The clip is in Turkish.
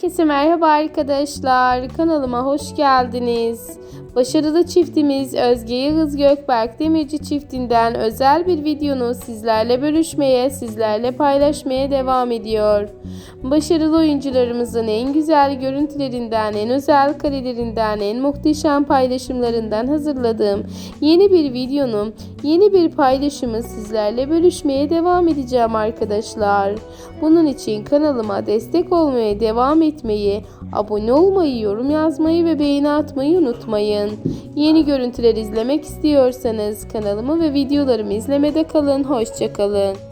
Herkese merhaba arkadaşlar. Kanalıma hoş geldiniz. Başarılı çiftimiz Özge Yağız Gökberk Demirci çiftinden özel bir videonu sizlerle bölüşmeye, sizlerle paylaşmaya devam ediyor. Başarılı oyuncularımızın en güzel görüntülerinden, en özel karelerinden, en muhteşem paylaşımlarından hazırladığım yeni bir videonun, yeni bir paylaşımı sizlerle bölüşmeye devam edeceğim arkadaşlar. Bunun için kanalıma destek olmaya devam etmeyi, abone olmayı, yorum yazmayı ve beğeni atmayı unutmayın. Yeni görüntüler izlemek istiyorsanız kanalımı ve videolarımı izlemede kalın. Hoşçakalın.